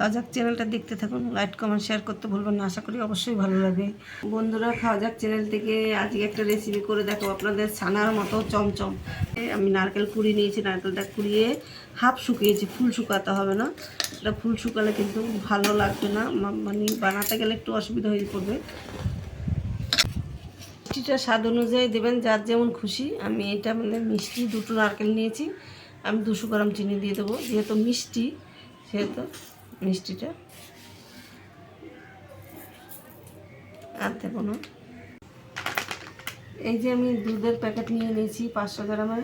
খাওয়া যাক, চ্যানেলটা দেখতে থাকুন লাইক কমেন্ট শেয়ার করতে ভুলবেন না, আশা করি অবশ্যই ভালো লাগবে। বন্ধুরা, খাওয়া যাক, চ্যানেল থেকে আজকে একটা রেসিপি করে দেখো আপনাদের ছানার মতো চমচম। আমি নারকেল কুড়িয়ে নিয়েছি, নারকেলটা কুড়িয়ে হাফ শুকিয়েছি, ফুল শুকাতে হবে না। এটা ফুল শুকালে কিন্তু ভালো লাগবে না মানে বানাতে গেলে একটু অসুবিধা হয়ে পড়বে। মিষ্টিটা স্বাদ অনুযায়ী দেবেন, যার যেমন খুশি। আমি এটা মানে মিষ্টি, দুটো নারকেল নিয়েছি। আমি দুশো গ্রাম চিনি দিয়ে দেবো, যেহেতু মিষ্টি, সেহেতু মিষ্টিটা? আর দেবো না। এই যে আমি দুধের প্যাকেট নিয়ে নিয়েছি পাঁচশো গ্রামের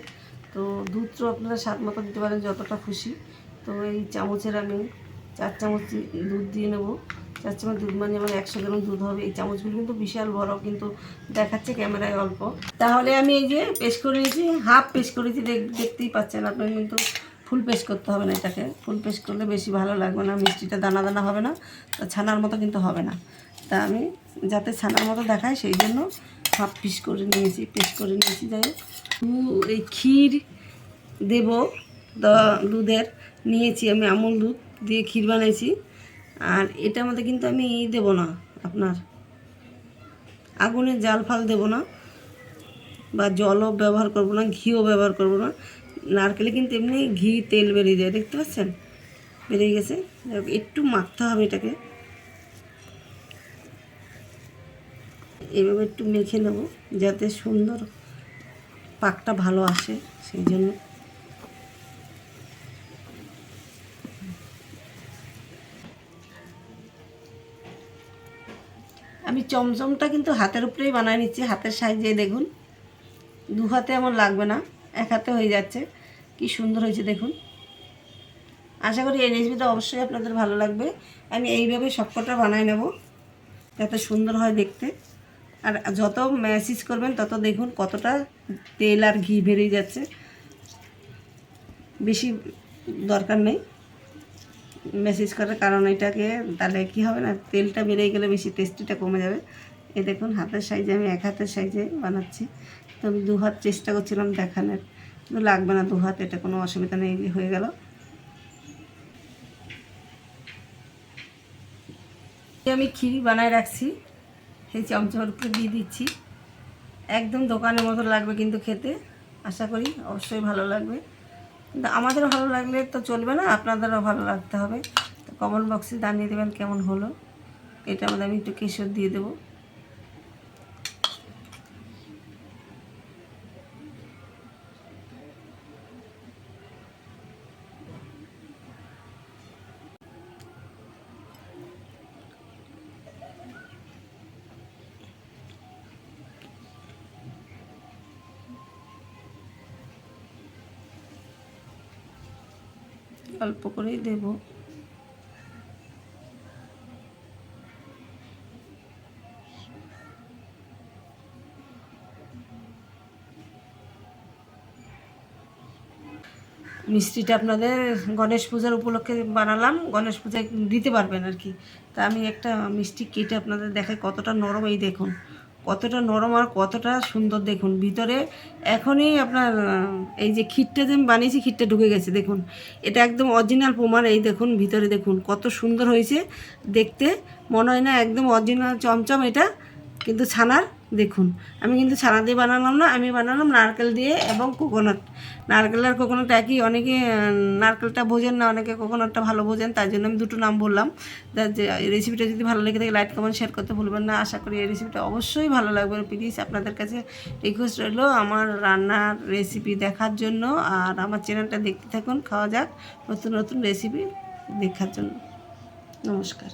তো দুধ তো আপনারা স্বাদ মতো দিতে পারেন যতটা খুশি। তো এই চামচের আমি চার চামচ দুধ দিয়ে নেব। চার চামচ দুধ মানে আমার একশো গ্রাম দুধ হবে। এই চামচগুলো কিন্তু বিশাল বড়, কিন্তু দেখাচ্ছে ক্যামেরায় অল্প। তাহলে আমি এই যে পেস্ট করে নিয়েছি, হাফ পেস্ট করেছি, দেখ- দেখতেই পাচ্ছেন আপনার কিন্তু ফুল পেস্ট করতে হবে না এটাকে। ফুল পেস্ট করলে বেশি ভালো লাগবে না, মিষ্টিটা দানা দানা হবে না, তা ছানার মতো কিন্তু হবে না। তা আমি যাতে ছানার মতো দেখায়, সেই জন্য হাফ পিস করে নিয়েছি, পেস্ট করে নিয়েছি। যাই এই ক্ষীর দেব দুধের। নিয়েছি আমি আমুল দুধ দিয়ে ক্ষীর বানিয়েছি আর এটার মধ্যে কিন্তু আমি ই দেবো না আপনার, আগুনের জাল ফাল দেবো না, বা জলও ব্যবহার করব না, ঘিও ব্যবহার করব না। নারকেলে কিন্তু এমনি ঘি, তেল বেরিয়ে যায়, দেখতে পাচ্ছেন? বেরিয়ে গেছে। একটু মাখতে হবে এটাকে। এভাবে একটু মেখে নেব, যাতে সুন্দর পাকটা ভালো আসে, সেই জন্য। আমি চমচমটা কিন্তু হাতের উপরেই বানায় নিচ্ছি। হাতের সাইজে দেখুন, দু হাতে আমার লাগবে না, এক হাতে হয়ে যাচ্ছে। কি সুন্দর হয়েছে দেখুন। আশা করি এই রেসিপিটা অবশ্যই আপনাদের ভালো লাগবে। আমি এইভাবে সবকটা বানাই নেব, যাতে সুন্দর হয় দেখতে। আর যত ম্যাসেজ করবেন, তত দেখুন কতটা তেল আর ঘি বেরিয়ে যাচ্ছে। বেশি দরকার নেই। মেসেজ করার কারণ এটাকে, তাহলে কি হবে না, তেলটা বেরিয়ে গেলে বেশি টেস্টিটা কমে যাবে। এ দেখুন, হাতের সাইজে আমি এক হাতের সাইজে বানাচ্ছি। তো আমি দু হাত চেষ্টা করছিলাম দেখানোর। লাগবে না দু হাত, এটা কোনো অসুবিধা নেই হয়ে গেল। আমি ক্ষীরি বানায় রাখছি, সেই উপরে দিয়ে দিচ্ছি। একদম দোকানের মতো লাগবে কিন্তু খেতে, আশা করি অবশ্যই ভালো লাগবে। কিন্তু আমাদের ভালো লাগলে তো চলবে না, আপনাদেরও ভালো লাগতে হবে। তো কমেন্ট বক্সে জানিয়ে দেবেন কেমন হলো। এটা আমাদের আমি একটু কেশর দিয়ে দেবো। অল্প করেই দেবো। মিষ্টিটা আপনাদের গণেশ পূজার উপলক্ষে বানালাম। গণেশ পূজায় দিতে পারবেন আর কি। তা আমি একটা মিষ্টি কেটে আপনাদের দেখাই কতটা নরম এই দেখুন। কতটা নরম আর কতটা সুন্দর দেখুন। ভিতরে এখনই আপনার এই যে খিটটা যে বানিয়েছি খিটটা ঢুকে গেছে, দেখুন। এটা একদম অরিজিনাল প্রমাণ, এই দেখুন, ভিতরে দেখুন, কত সুন্দর হয়েছে। দেখতে মনে হয় না একদম অরিজিনাল চমচম এটা, কিন্তু ছানার দেখুন, আমি কিন্তু ছানা দিয়ে বানালাম না, আমি বানালাম নারকেল দিয়ে এবং কোকোনাট নারকেল আর কোকোনাট একই, অনেকে নারকেলটা বোঝেন না, অনেকে কোকোনাটটা ভালো বোঝেন তার জন্য আমি দুটো নাম বললাম। যে রেসিপিটা যদি ভালো লেগে থাকে লাইক কমেন্ট শেয়ার করতে ভুলবেন না। আশা করি এই রেসিপিটা অবশ্যই ভালো লাগবে প্লিজ আপনাদের কাছে রিকোয়েস্ট রইল আমার রান্নার রেসিপি দেখার জন্য। আর আমার চ্যানেলটা দেখতে থাকুন, খাওয়া যাক নতুন নতুন রেসিপি দেখার জন্য। নমস্কার।